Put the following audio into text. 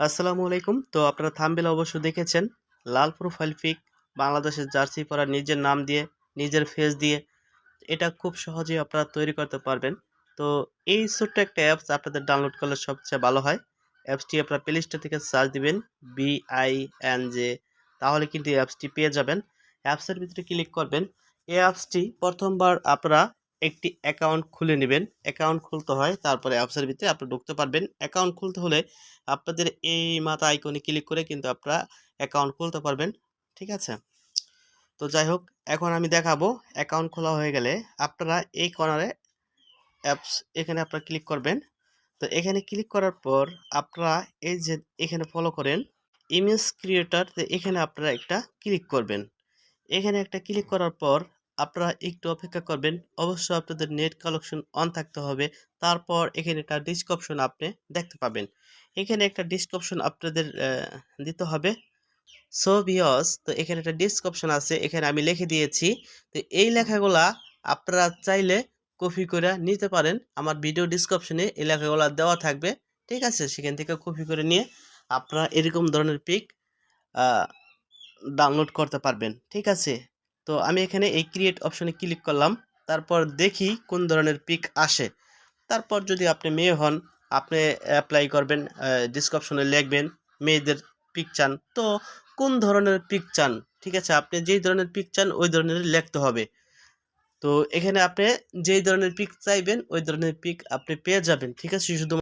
আসসালামু আলাইকুম। তো আপনারা থাম্বনেল অবশ্য দেখেছেন, লাল প্রোফাইল পিক বাংলাদেশের জার্সি পরা নিজের নাম দিয়ে, নিজের ফেস দিয়ে, এটা খুব সহজেই আপনারা তৈরি করতে পারবেন। তো এই ছোট্ট একটা অ্যাপস আপনাদের ডাউনলোড করলে সবচেয়ে ভালো হয়। অ্যাপসটি আপনারা প্লে স্টোর থেকে সার্চ দিবেন বি আই এন জে তাহলে কিন্তু অ্যাপসটি পেয়ে যাবেন। অ্যাপসের ভিতরে ক্লিক করবেন। এই অ্যাপসটি প্রথমবার আপনারা একটি অ্যাকাউন্ট খুলে নেবেন। অ্যাকাউন্ট খুলতে হয়, তারপরে অ্যাপসের ভিতরে আপনি ঢুকতে পারবেন। অ্যাকাউন্ট খুলতে হলে আপনাদের এই মাথা আইকনে ক্লিক করে কিন্তু আপনারা অ্যাকাউন্ট খুলতে পারবেন। ঠিক আছে? তো যাই হোক, এখন আমি দেখাবো অ্যাকাউন্ট খোলা হয়ে গেলে আপনারা এই কর্নারে অ্যাপস এখানে আপনারা ক্লিক করবেন। তো এখানে ক্লিক করার পর আপনারা এই যে এখানে ফলো করেন ইমেজ ক্রিয়েটার এখানে আপনারা একটা ক্লিক করবেন। এখানে একটা ক্লিক করার পর আপনারা একটু অপেক্ষা করবেন। অবশ্যই আপনাদের নেট কালেকশন অন থাকতে হবে। তারপর এখানে একটা ডিস্ক অপশন আপনি দেখতে পাবেন। এখানে একটা ডিস্ক অপশন আপনাদের দিতে হবে। সো ভিওস তো এখানে একটা ডিস্ক অপশন আছে। এখানে আমি লিখে দিয়েছি। তো এই লেখাগুলা আপনারা চাইলে কপি করে নিতে পারেন। আমার ভিডিও ডিসক্রিপশনে এই লেখাগুলা দেওয়া থাকবে। ঠিক আছে? সেখান থেকে কপি করে নিয়ে আপনারা এরকম ধরনের পিক ডাউনলোড করতে পারবেন। ঠিক আছে? তো আমি এখানে এই ক্রিয়েট অপশনে ক্লিক করলাম। তারপর দেখি কোন ধরনের পিক আসে। তারপর যদি আপনি মেয়ে হন, আপনি অ্যাপ্লাই করবেন ডিসক্রিপশনে লিখবেন, মেয়েদের পিক চান। তো কোন ধরনের পিক চান? ঠিক আছে, আপনি যেই ধরনের পিক চান, ওই ধরনের লিখতে হবে। তো এখানে আপনি যেই ধরনের পিক চাইবেন, ওই ধরনের পিক আপনি পেয়ে যাবেন। ঠিক আছে, শুধু